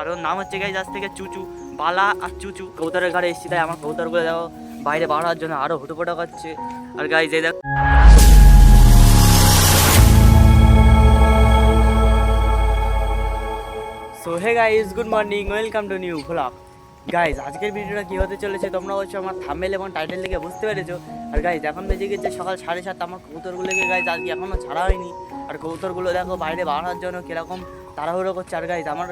আর ওর নাম হচ্ছে গাই আজ থেকে চুচু, বালা আর চুচু। কবুতরের ঘরে এসেছি, তাই আমার কবুতরগুলো দেখো, বাইরে বার হওয়ার জন্য আরও হুটোপোটা করছে আর গাইজ এই দেখ so hey guys good morning welcome to new vlog guys আজকের ভিডিওটা কী হতে চলেছে তোমরা অবশ্যই আমার থামেল এবং টাইটেল দেখে বুঝতে পেরেছ। আর গাইজ এখন বেজে গেছে সকাল সাড়ে সাতটা, আমার কবুতরগুলোকে গাইজ আজকে এখনও ছাড়া হয়নি। আর কবুতরগুলো দেখো বাইরে বাড়ানোর জন্য কীরকম তাড়াহুড়ো করছে। আর গাইজ আমার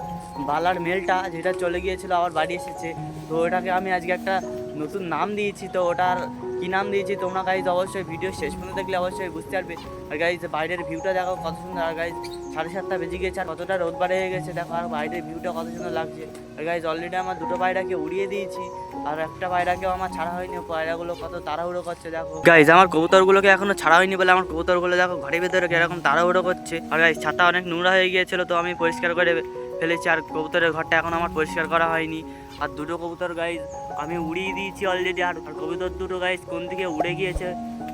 বালার মেলটা যেটা চলে গিয়েছিল আবার বাড়ি এসেছে। তো ওটাকে আমি আজকে একটা নতুন নাম দিয়েছি তো ওটার কী নাম দিয়েছি তোমরা গাইজ অবশ্যই ভিডিও শেষ পর্যন্ত দেখলে অবশ্যই বুঝতে পারবে। আর গাইজ বাইরের ভিউটা দেখো কত সুন্দর। আর গাইজ সাড়ে সাতটা বেজে গেছে আর কতটা রোদ বাড়ে হয়ে গেছে দেখো আর বাইরের ভিউটা কত সুন্দর লাগছে। আর গাইজ অলরেডি আমার দুটো পায়রাকে উড়িয়ে দিয়েছি। আর একটা পায়রাকেও আমার ছাড়া হয়নি। পায়রাগুলো কত তাড়াহুড়ো করছে দেখো। গাইজ আমার কবুতরগুলোকে এখনও ছাড়া হয়নি বলে আমার কবুতরগুলো দেখো ঘরের ভেতরে এরকম তাড়াহুড়ো করছে। আর গাইজ ছাতা অনেক নোংরা হয়ে গিয়েছিল তো আমি পরিষ্কার করে ফেলেছি আর কবুতরের ঘরটা এখন আমার পরিষ্কার করা হয়নি। আর দুটো কবুতর গাইজ আমি উড়িয়ে দিয়েছি অলরেডি আর কবুতর দুটো গাইজ কোন দিকে উড়ে গিয়েছে,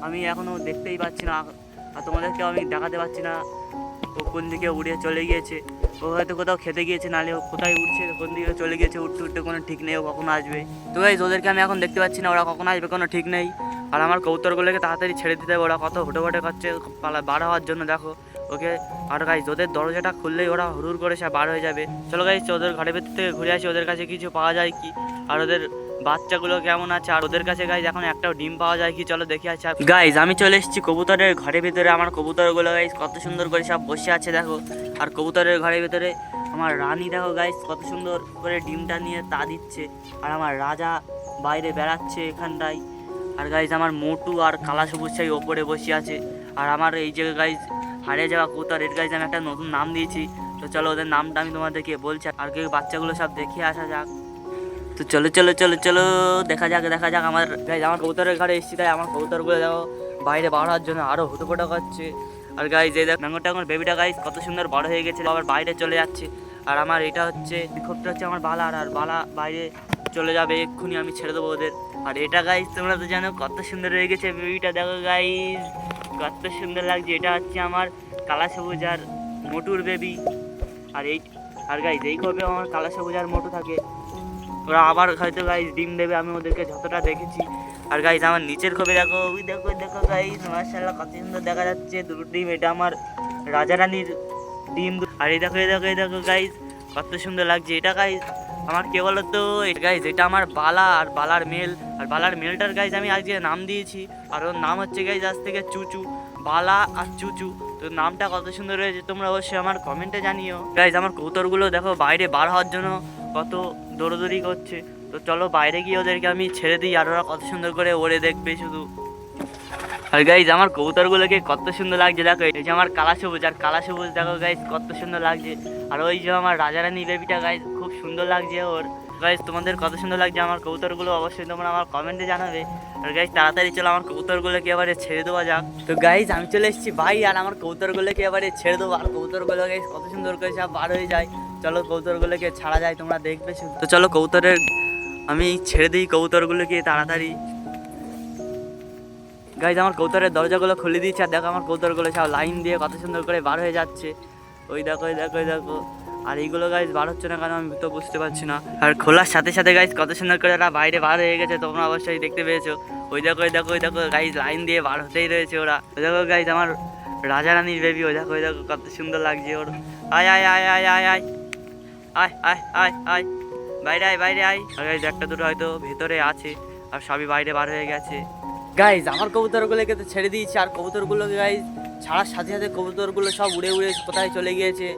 আমি এখনও দেখতেই পাচ্ছি না। আর তোমাদেরকে আমি দেখাতে পাচ্ছি না ও কোন দিকে উড়ে চলে গিয়েছে। ও হয়তো কোথাও খেতে গিয়েছে, নাহলে ও কোথায় উঠছে কোন দিকে চলে গিয়েছে উঠতে উঠতে কোনো ঠিক নেই, ও কখন আসবে। তো গাইজ ওদেরকে আমি এখন দেখতে পাচ্ছি না, ওরা কখন আসবে, কোনো ঠিক নেই। আর আমার কবুতরগুলোকে তাড়াতাড়ি ছেড়ে দিতে হবে, ওরা কত হুটো ফোটে করছে, পালা বার হওয়ার জন্য, দেখো। ওকে, আর গাইজ ওদের দরজাটা খুললেই ওরা হুড়ুর করে সে বার হয়ে যাবে। চলো গাইজ ওদের ঘরের ভেতর থেকে ঘুরে আসি, ওদের কাছে কিছু পাওয়া যায় কি? আর ওদের বাচ্চাগুলো কেমন আছে? আর ওদের কাছে গাইজ এখন একটাও ডিম পাওয়া যায় কি? চলো দেখে আসি গাইজ আমি চলে এসেছি কবুতরের ঘরের ভিতরে। আমার কবুতরগুলো গাইজ কত সুন্দর করে সব বসে আছে, দেখো। আর কবুতরের ঘরের ভিতরে আমার রানী, দেখো গাইজ কত সুন্দর করে ডিমটা নিয়ে তা দিচ্ছে। আর আমার রাজা বাইরে বেড়াচ্ছে এখানটায়। আর গাইজ আমার মোটু আর কালা সবুজ ছাই ওপরে বসে আছে। আর আমার এই যে গাইজ হারিয়ে যাওয়া কবুতর, এর গাইজ আমি একটা নতুন নাম দিয়েছি। তো চলো, ওদের নামটা আমি তোমাদেরকে বলছি। আর কেউ বাচ্চাগুলো সব দেখে আসা যাক। তো চলো চলো চলো চলো, দেখা যাক দেখা যাক আমার গাইজ, আমার কবুতরের ঘরে এসেছি, তাই আমার কবুতরগুলো দেখো বাইরে বার হওয়ার জন্য আরও হুটোপোটা করছে। আর গাইজ, এই দেখ ডাঙ্গর টাঙ্গর বেবিটা গাইজ, কত সুন্দর বড় হয়ে গেছে। আবার বাইরে চলে যাচ্ছে। আর আমার এটা হচ্ছে, বিক্ষোভটা হচ্ছে আমার বালা আর বালা বাইরে চলে যাবে, এক্ষুনি আমি ছেড়ে দেবো ওদের। আর এটা গাইজ, তোমরা তো জানো কত সুন্দর হয়ে গেছে বেবিটা দেখো গাইজ, কত সুন্দর লাগছে। এটা হচ্ছে আমার কালা সবুজ আর মোটুর বেবি আর এই আর গাইজ, এই কবে আমার কালা সবুজ আর মোটু থাকে? ওরা আবার হয়তো গাইজ ডিম দেবে, আমি ওদেরকে যতটা দেখেছি। আর গাইজ আমার নিচের খোপে দেখো, ওই দেখো দেখো গাইজ মার্শাল্লাহ কত সুন্দর দেখা যাচ্ছে। দুটো ডিম, এটা আমার রাজা রানীর ডিম। আর এই দেখো এই দেখো এই দেখো গাইজ কত সুন্দর লাগছে। এটা গাইজ আমার কে বলো তো গাইজ এটা আমার বালা, আর বালার মেল। আর বালার মেলটার গাইজ আমি আজকে নাম দিয়েছি। আর ওর নাম হচ্ছে গাইজ আজ থেকে চুচু, বালা আর চুচু। তো নামটা কত সুন্দর হয়েছে, তোমরা অবশ্যই আমার কমেন্টে জানিও। গাইজ আমার কৌতরগুলো দেখো বাইরে বার হওয়ার জন্য। কত দৌড়দৌড়ি করছে। তো চলো বাইরে গিয়ে ওদেরকে আমি ছেড়ে দিই, আর ওরা কত সুন্দর করে ওড়ে দেখবে শুধু। আর গাইজ আমার কবুতরগুলোকে কত সুন্দর লাগছে, দেখো, এই যে আমার কালা সবুজ, আর কালা সবুজ দেখো গাইজ কত সুন্দর লাগছে। আর ওই যে আমার রাজারানী বেবিটা গাইজ খুব সুন্দর লাগছে ওর। গাইজ তোমাদের কত সুন্দর লাগছে আমার কবুতরগুলো, অবশ্যই তোমরা আমার কমেন্টে জানাবে। আর গাইজ তাড়াতাড়ি চলো আমার কবুতরগুলোকে এবারে ছেড়ে দেওয়া যাক। তো গাইজ আমি চলে এসেছি ভাই, আর আমার কবুতরগুলোকে এবারে ছেড়ে দেবো। আর কবুতরগুলো গাইজ কত সুন্দর করে সব বার হয়ে যায়। চলো কবুতরগুলোকে ছাড়া যায়, তোমরা দেখবে শুধু। তো চলো কবুতরের আমি ছেড়ে দিই কবুতরগুলোকে তাড়াতাড়ি। গাইজ আমার কৌতরের দরজাগুলো খুলে দিয়েছে, আর দেখো আমার কৌতরগুলো সব লাইন দিয়ে কত সুন্দর করে বার হয়ে যাচ্ছে। ওই দেখো ওই দেখো ওই দেখো। আর এইগুলো গাইজ বার হচ্ছে না কেন, আমি তো বুঝতে পারছি না। আর খোলার সাথে সাথে গাইজ কত সুন্দর করে ওরা বাইরে বার হয়ে গেছে, তোমরা অবশ্যই দেখতে পেয়েছ। ওই দেখো ওই দেখো ওই দেখো গাইজ লাইন দিয়ে বার হতেই রয়েছে ওরা। ওই দেখো গাইজ আমার রাজা রানীর বেবি ওই দেখো ওই দেখো, কত সুন্দর লাগছে ওর। আয় আয় আয় আয় আয় আয়। আয় আয় আয় আয়। বাইরে আয় বাইরে আয়। গাইজ একটা দুটো হয়তো ভেতরে আছে আর সবই বাইরে বার হয়ে গেছে। গাইজ আমার কবুতরগুলোকে তো ছেড়ে দিয়েছি আর কবুতরগুলোকে গাইজ ছাড়ার সাথে সাথে কবুতরগুলো সব উড়ে উড়ে কোথায় চলে গিয়েছে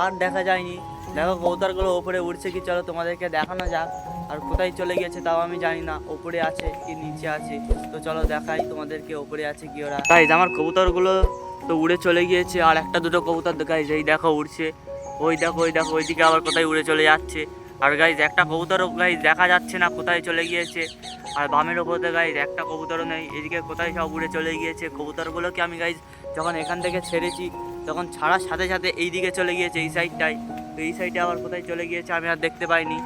আর দেখা যায়নি। দেখো কবুতরগুলো ওপরে উড়ছে কি চলো তোমাদেরকে দেখানো যাক আর কোথায় চলে গিয়েছে তাও আমি জানি না ওপরে আছে কি নিচে আছে। তো চলো দেখাই তোমাদেরকে ওপরে আছে কি ওরা। গাইজ আমার কবুতরগুলো তো উড়ে চলে গিয়েছে আর একটা দুটো কবুতর গাইজ এই দেখো উড়ছে। ওই দেখো ওই দেখো, ওইদিকে আবার কোথায় উড়ে চলে যাচ্ছে। আর গাইজ একটা কবুতরও গাইজ দেখা যাচ্ছে না কোথায় চলে গিয়েছে। আর বামের ওপরে গাইজ একটা কবুতরও নেই। এদিকে কোথায় সব উড়ে চলে গিয়েছে। কবুতরগুলোকে আমি গাইজ যখন এখান থেকে ছেড়েছি, তখন ছাড়ার সাথে সাথে এই দিকে চলে গিয়েছে, এই সাইডটায় তো এই সাইডে আবার কোথায় চলে গিয়েছে, আমি আর দেখতে পাইনি।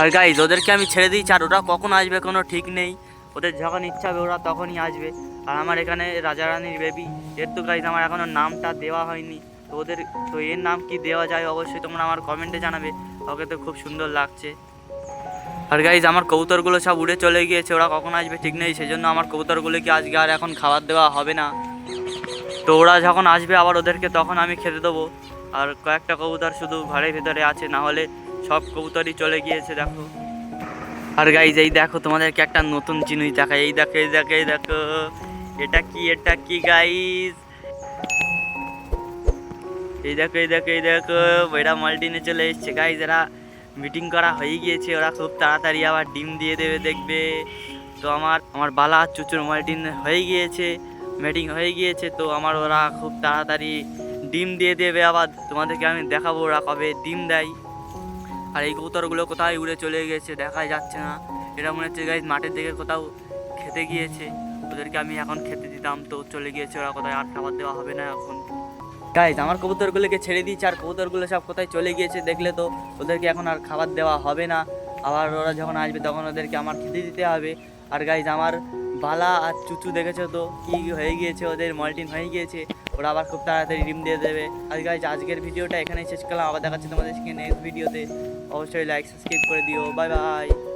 আর গাইজ ওদেরকে আমি ছেড়ে দিয়েছি, আর ওরা কখন আসবে কোনো ঠিক নেই। ওদের যখন ইচ্ছা হবে, ওরা তখনই আসবে। আর আমার এখানে রাজা রানীর বেবি এর তো গাইজ আমার এখনও নামটা দেওয়া হয়নি। তো ওদের, তো এর নাম কি দেওয়া যায় অবশ্যই তোমরা আমার কমেন্টে জানাবে। ওকে তো খুব সুন্দর লাগছে। আর গাইজ আমার কবুতরগুলো সব উড়ে চলে গিয়েছে, ওরা কখন আসবে ঠিক নেই, সেজন্য আমার কবুতরগুলোকে আজকে আর এখন খাবার দেওয়া হবে না? তো ওরা যখন আসবে আবার ওদেরকে তখন আমি খেতে দেবো। আর কয়েকটা কবুতর শুধু ঘরের ভিতরে আছে, না হলে সব কবুতরই চলে গিয়েছে, দেখো। আর গাইজ এই দেখো, তোমাদেরকে একটা নতুন জিনিস দেখায় এই দেখো এই দেখো এই দেখো। এটা কি এটা কি গাইজ এই দেখো এই দেখো এই দেখো এরা মাল্টিনে চলে এসছে। গাইজ এরা মিটিং করা হয়ে গিয়েছে, ওরা খুব তাড়াতাড়ি আবার ডিম দিয়ে দেবে, দেখবে। তো আমার আমার বালা চুচুর মাল্টিন হয়ে গিয়েছে মিটিং হয়ে গিয়েছে, তো আমার ওরা খুব তাড়াতাড়ি ডিম দিয়ে দেবে আবার। তোমাদেরকে আমি দেখাবো ওরা কবে ডিম দেয়। আর এই কবুতরগুলো কোথায় উড়ে চলে গেছে দেখাই যাচ্ছে না। এটা মনে হচ্ছে গাইজ মাঠের দিকে কোথাও খেতে গিয়েছে। ওদেরকে আমি এখন খেতে দিতাম, তো চলে গিয়েছে ওরা, কোথায় আর খাবার দেওয়া হবে না এখন। গাইজ আমার কবুতরগুলোকে ছেড়ে দিয়েছে, আর কবুতরগুলো সব কোথায় চলে গিয়েছে দেখলে তো ওদেরকে এখন আর খাবার দেওয়া হবে না। আবার ওরা যখন আসবে তখন ওদেরকে আমার খেতে দিতে হবে। আর গাইজ আমার বালা আর চুচু দেখেছ তো? কি হয়ে গিয়েছে? ওদের মল্টিন হয়ে গিয়েছে। ওরা আবার খুব তাড়াতাড়ি ডিম দিয়ে দেবে। আর গাইজ আজকের ভিডিওটা এখানেই শেষ করলাম। আবার দেখাচ্ছি তোমাদের নেক্সট ভিডিওতে অবশ্যই লাইক সাবস্ক্রাইব করে দিও। Bye bye